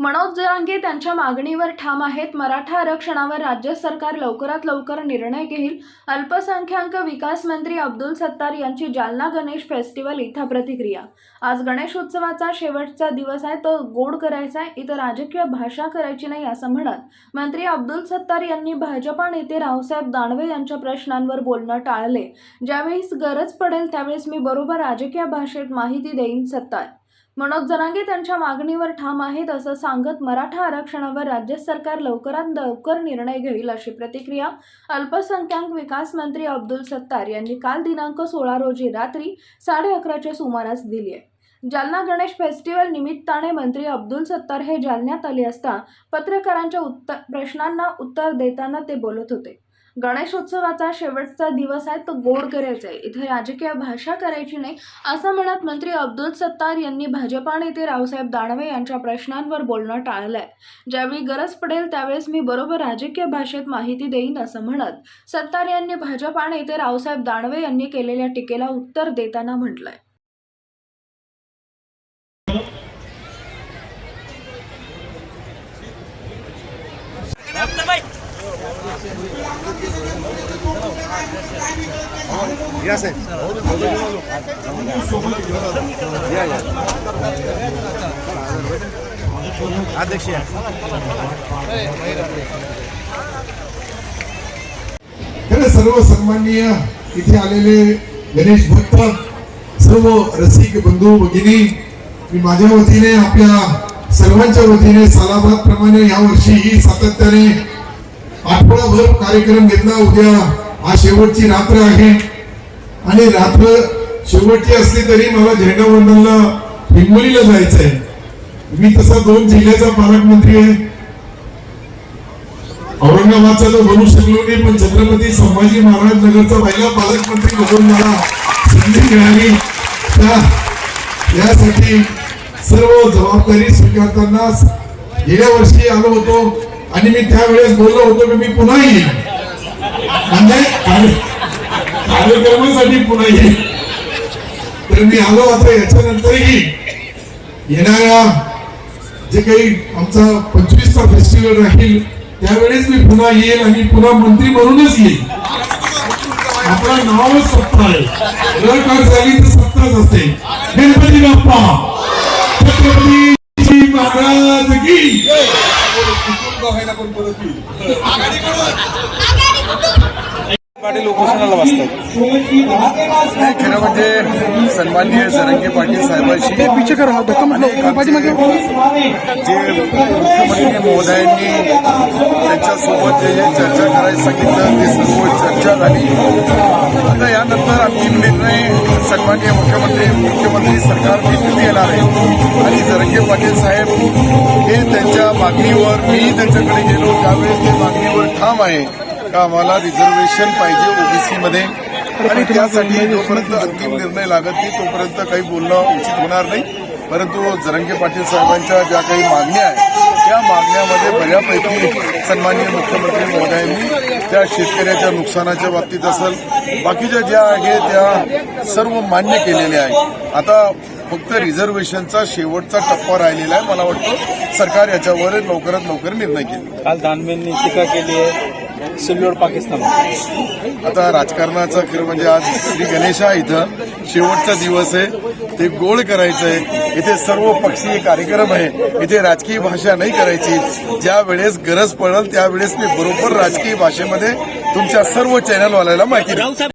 मनोज जरांगे त्यांच्या मागणीवर ठाम आहेत. मराठा आरक्षणावर राज्य सरकार लवकरात लवकर निर्णय घेईल. अल्पसंख्याक विकास मंत्री अब्दुल सत्तार यांची जालना गणेश फेस्टिवल इथं प्रतिक्रिया. आज गणेशोत्सवाचा शेवटचा दिवस आहे. तो गोड करायचा आहे. इथं राजकीय भाषा करायची नाही असं म्हणत मंत्री अब्दुल सत्तार यांनी भाजपा नेते रावसाहेब दानवे यांच्या प्रश्नांवर बोलणं टाळले. ज्यावेळेस गरज पडेल त्यावेळेस मी बरोबर राजकीय भाषेत माहिती देईन सत्तार. मनोज जरांगे त्यांच्या मागणीवर ठाम आहेत असं सांगत मराठा आरक्षणावर राज्य सरकार लवकरात लवकर निर्णय घेईल अशी प्रतिक्रिया अल्पसंख्याक विकास मंत्री अब्दुल सत्तार यांनी काल दिनांक सोळा रोजी रात्री साडे अकराच्या सुमारास दिली आहे. जालना गणेश फेस्टिवल निमित्ताने मंत्री अब्दुल सत्तार हे जालन्यात आले असता पत्रकारांच्या उत्तर प्रश्नांना उत्तर देताना ते बोलत होते. गणेशोत्सवाचा शेवटचा दिवस आहे तो गोड करायचा आहे. इथे राजकीय भाषा करायची नाही असं म्हणत मंत्री अब्दुल सत्तार यांनी भाजपा नेते रावसाहेब दानवे यांच्या प्रश्नांवर बोलणं टाळलंय. ज्यावेळी गरज पडेल त्यावेळेस मी बरोबर राजकीय भाषेत माहिती देईन असं म्हणत सत्तार यांनी भाजपा नेते रावसाहेब दानवे यांनी केलेल्या टीकेला उत्तर देताना म्हटलंय. या साहेब या या अध्यक्ष या खरं सर्व सन्माननीय इथे आलेले गणेश भक्त सर्व रसिक बंधू भगिनी मी माझ्या वतीने आपल्या सर्वांच्या वतीने सालाबाद प्रमाणे या वर्षी सातत्याने आठवडाभर कार्यक्रम घेतला उद्या. हा शेवटची रात्र आहे. आणि रात्र शेवटची असली तरी मला झेंडावंदनला हिंगोलीला जायचं आहे मी तसा दोन जिल्ह्याचा पालकमंत्री आहे. औरंगाबादचा तो बनू शकलो नाही पण छत्रपती संभाजी महाराज नगरचा पहिला पालकमंत्री म्हणून मला संधी मिळाली. त्या यासाठी सर्व जबाबदारी स्वीकारताना गेल्या वर्षी आलो होतो. आणि मी त्यावेळेस बोललो होतो की मी पुन्हा येईन. म्हणजे कार्यक्रमासाठी पुन्हा येईन. तर मी आलो आता याच्यानंतरही येणाऱ्या जे काही आमचा पंचवीसचा फेस्टिवल राहील त्यावेळेस मी पुन्हा येईल आणि पुन्हा मंत्री म्हणूनच येईल. आपला नावच सत्ता आहे. जर का झाली तर सत्ताच असते गणपती बाप्पा. छत्रपती হয় না কোন পদ্ধতি আগাড়ি করো। पाटील उपोषणाला बसतात खरं म्हणजे सन्माननीय जरंगे पाटील साहेबांशी जे मुख्यमंत्री महोदयांनी त्यांच्यासोबत जे जे चर्चा करायला सांगितलं ते सर्व चर्चा झाली. आता यानंतर अंतिम निर्णय सन्माननीय मुख्यमंत्री मुख्यमंत्री सरकार घेऊन येणार आहे. आणि जरंगे पाटील साहेब हे त्यांच्या मागणीवर मी त्यांच्याकडे गेलो त्यावेळेस ते मागणीवर ठाम आहे. का आम्हाला रिझर्वेशन पाहिजे ओबीसी मध्ये. आणि त्यासाठी जोपर्यंत अंतिम निर्णय लागत नाही तोपर्यंत काही बोलणं उचित होणार नाही. परंतु जरंगे पाटील साहेबांच्या ज्या काही मागण्या आहेत त्या मागण्यामध्ये बऱ्यापैकी सन्माननीय मुख्यमंत्री महोदयांनी त्या शेतकऱ्याच्या नुकसानाच्या बाबतीत असेल बाकीच्या ज्या आहेत त्या सर्व मान्य केलेल्या आहेत. आता फक्त रिझर्वेशनचा शेवटचा टप्पा राहिलेला आहे मला वाटतं. सरकार याच्यावर लवकरात लवकर निर्णय घेईल. काल दानवेंनी टीका केली आहे. सिल्लोड पाकिस्तान. आता राजकारणाचं खरं म्हणजे आज श्री गणेशा इथं शेवटचा दिवस आहे. ते गोळ करायचं आहे इथे सर्व पक्षीय कार्यक्रम आहे. इथे राजकीय भाषा नाही करायची. ज्या वेळेस गरज पडेल त्यावेळेस मी बरोबर राजकीय भाषेमध्ये तुमच्या सर्व चॅनलवाल्याला माहिती